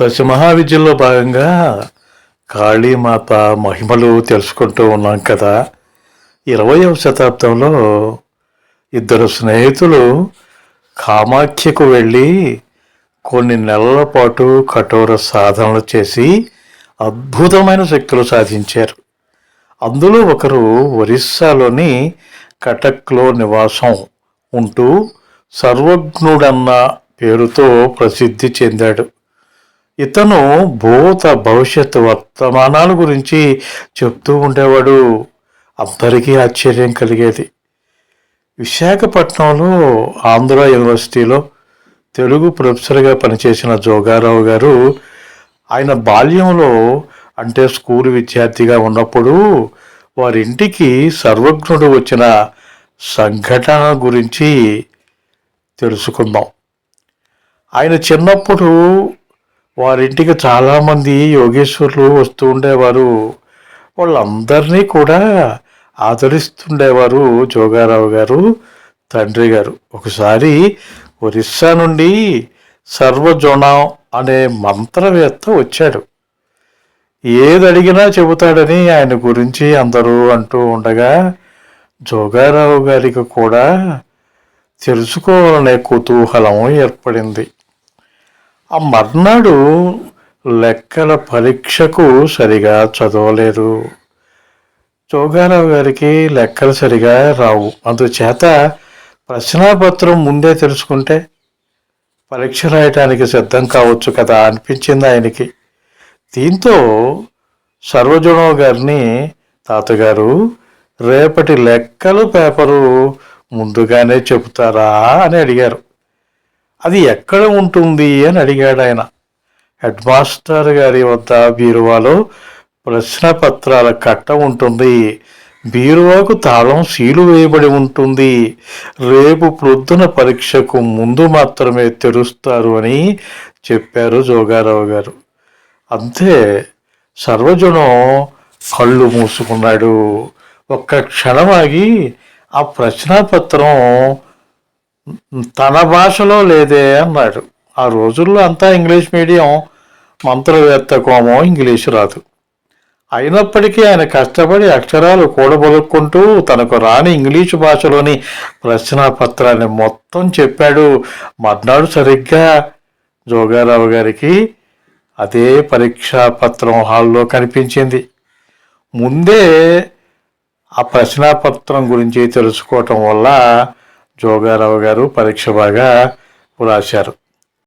దశ దశమహావిద్యలో భాగంగా కాళీమాత మహిమలు తెలుసుకుంటూ ఉన్నాం కదా. ఇరవయవ శతాబ్దంలో ఇద్దరు స్నేహితులు కామాఖ్యకు వెళ్ళి కొన్ని నెలల పాటు కఠోర సాధనలు చేసి అద్భుతమైన శక్తులు సాధించారు. అందులో ఒకరు ఒరిస్సాలోని కటక్లో నివాసం ఉంటూ సర్వజ్ఞుడన్న పేరుతో ప్రసిద్ధి చెందాడు. ఇతను భూత భవిష్యత్తు వర్తమానాల గురించి చెప్తూ ఉండేవాడు. అందరికీ ఆశ్చర్యం కలిగేది. విశాఖపట్నంలో ఆంధ్ర యూనివర్సిటీలో తెలుగు ప్రొఫెసర్గా పనిచేసిన జోగారావు గారు ఆయన బాల్యంలో అంటే స్కూల్ విద్యార్థిగా ఉన్నప్పుడు వారింటికి సర్వజ్ఞుడు వచ్చిన సంఘటన గురించి తెలుసుకుందాం. ఆయన చిన్నప్పుడు వారింటికి చాలామంది యోగేశ్వరులు వస్తూ ఉండేవారు. వాళ్ళందరినీ కూడా ఆదరిస్తుండేవారు జోగారావు గారు తండ్రి గారు. ఒకసారి ఒరిస్సా నుండి సర్వజోణం అనే మంత్రవేత్త వచ్చాడు. ఏది అడిగినా చెబుతాడని ఆయన గురించి అందరూ అంటూ ఉండగా జోగారావు గారికి కూడా తెలుసుకోవాలనే కుతూహలం ఏర్పడింది. ఆ మర్నాడు లెక్కల పరీక్షకు సరిగా చదవలేదు. జోగారావు గారికి లెక్కలు సరిగా రావు. అందుచేత ప్రశ్నాపత్రం ముందే తెలుసుకుంటే పరీక్ష రాయటానికి సిద్ధం కావచ్చు కదా అనిపించింది ఆయనకి. దీంతో సర్వజనో గారిని తాతగారు రేపటి లెక్కలు పేపరు ముందుగానే చెబుతారా అని అడిగారు. అది ఎక్కడ ఉంటుంది అని అడిగాడు ఆయన. హెడ్ మాస్టర్ గారి వద్ద బీరువాలో ప్రశ్నపత్రాల కట్ట ఉంటుంది. బీరువాకు తాళం సీలు వేయబడి ఉంటుంది. రేపు ప్రొద్దున పరీక్షకు ముందు మాత్రమే తెరుస్తారు అని చెప్పారు జోగారావు గారు. అంతే సర్వజనం కళ్ళు మూసుకున్నాడు. ఒక్క క్షణం ఆగి ఆ ప్రశ్నాపత్రం తన భాషలో లేదే అన్నాడు. ఆ రోజుల్లో అంతా ఇంగ్లీష్ మీడియం మంత్రవేత్త కోమం ఇంగ్లీషు రాదు. అయినప్పటికీ ఆయన కష్టపడి అక్షరాలు కూడబలుక్కుంటూ తనకు రాని ఇంగ్లీషు భాషలోని ప్రశ్నాపత్రాన్ని మొత్తం చెప్పాడు. మర్నాడు సరిగ్గా జోగారావు గారికి అదే పరీక్షా పత్రం హాల్లో కనిపించింది. ముందే ఆ ప్రశ్నాపత్రం గురించి తెలుసుకోవటం వల్ల జోగారావు గారు పరీక్ష బాగా రాశారు